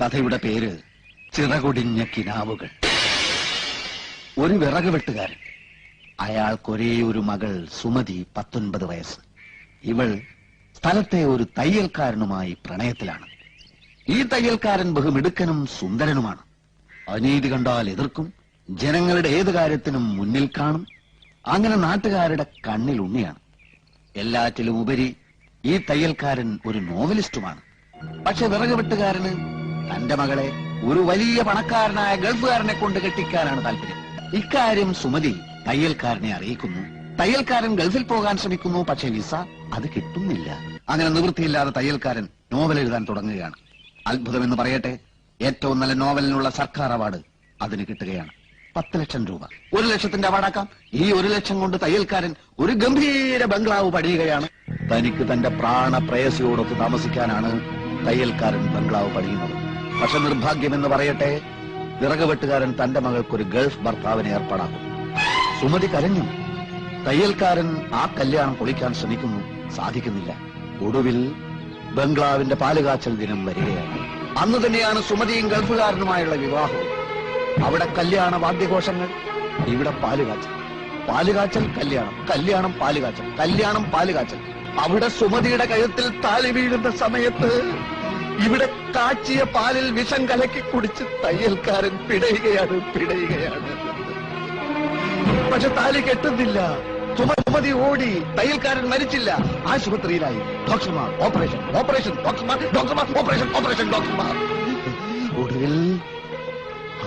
കഥയുടെ പേര് ചിറകൊടിഞ്ഞ കിനാവുകൾ. ഒരു വിറക് വെട്ടുകാരൻ അയാൾക്കൊരേ ഒരു മകൾ സുമതി പത്തൊൻപത് വയസ്സ്. ഇവൾ സ്ഥലത്തെ ഒരു തയ്യൽക്കാരനുമായി പ്രണയത്തിലാണ്. ഈ തയ്യൽക്കാരൻ ബഹുമിടുക്കനും സുന്ദരനുമാണ്. അനീതി കണ്ടാൽ എതിർക്കും ജനങ്ങളുടെ ഏത് കാര്യത്തിനും മുന്നിൽ കാണും. അങ്ങനെ നാട്ടുകാരുടെ കണ്ണിൽ ഉണ്ണിയാണ്. എല്ലാറ്റിലും ഉപരി ഈ തയ്യൽക്കാരൻ ഒരു നോവലിസ്റ്റുമാണ്. പക്ഷെ വിറക് വെട്ടുകാരന് തന്റെ മകളെ ഒരു വലിയ പണക്കാരനായ ഗൾഫുകാരനെ കൊണ്ട് കെട്ടിക്കാനാണ് താല്പര്യം. ഇക്കാര്യം സുമതി തയ്യൽക്കാരനെ അറിയിക്കുന്നു. തയ്യൽക്കാരൻ ഗൾഫിൽ പോകാൻ ശ്രമിക്കുന്നു. പക്ഷേ വിസ അത് കിട്ടുന്നില്ല. അങ്ങനെ നിവൃത്തിയില്ലാതെ തയ്യൽക്കാരൻ നോവൽ എഴുതാൻ തുടങ്ങുകയാണ്. അത്ഭുതം എന്ന് പറയട്ടെ ഏറ്റവും നല്ല നോവലിനുള്ള സർക്കാർ അവാർഡ് അതിന് കിട്ടുകയാണ്. പത്ത് ലക്ഷം രൂപ. ഒരു ലക്ഷത്തിന്റെ അവാർഡാക്കാം. ഈ ഒരു ലക്ഷം കൊണ്ട് തയ്യൽക്കാരൻ ഒരു ഗംഭീര ബംഗ്ലാവ് പണിയുകയാണ്. തനിക്ക് തന്റെ പ്രാണപ്രയസിയോടൊത്ത് താമസിക്കാനാണ് തയ്യൽക്കാരൻ ബംഗ്ലാവ് പണിയുന്നത്. പക്ഷെ നിർഭാഗ്യമെന്ന് പറയട്ടെ വിറകുവെട്ടുകാരൻ തന്റെ മകൾക്കൊരു ഗൾഫ് ഭർത്താവിനെ ഏർപ്പാടാക്കും. സുമതി കരഞ്ഞു. തയ്യൽക്കാരൻ ആ കല്യാണം പൊളിക്കാൻ ശ്രമിക്കുന്നു സാധിക്കുന്നില്ല. ഒടുവിൽ ബംഗ്ലാവിന്റെ പാലുകാച്ചൽ ദിനം വരികയാണ്. അന്ന് തന്നെയാണ് സുമതിയും ഗൾഫുകാരനുമായുള്ള വിവാഹം. അവിടെ കല്യാണ വാദ്യഘോഷങ്ങൾ ഇവിടെ പാലുകാച്ചൽ. പാലുകാച്ചൽ കല്യാണം കല്യാണം പാലുകാച്ചൽ കല്യാണം പാലുകാച്ചൽ. അവിടെ സുമതിയുടെ കഴുത്തിൽ താലി വീഴുന്ന സമയത്ത് ഇവിടെ കാച്ചിയ പാലിൽ വിഷം കലക്കി കുടിച്ച് തയ്യൽക്കാരൻ പിടയുകയാണ് പിടയുകയാണ്. പക്ഷെ താലി കെട്ടുന്നില്ല. സുമ- സുമതി ഓടി. തയ്യൽക്കാരൻ മരിച്ചില്ല. ആശുപത്രിയിലായി. ഡോക്ടർമാർ ഓപ്പറേഷൻ ഓപ്പറേഷൻ ഡോക്ടർമാർ ഡോക്ടർമാർ ഓപ്പറേഷൻ ഓപ്പറേഷൻ ഡോക്ടർമാർ ഒടുവിൽ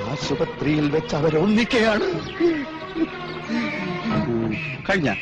ആശുപത്രിയിൽ വെച്ച് അവരൊന്നിക്കയാണ്. കഴിഞ്ഞ.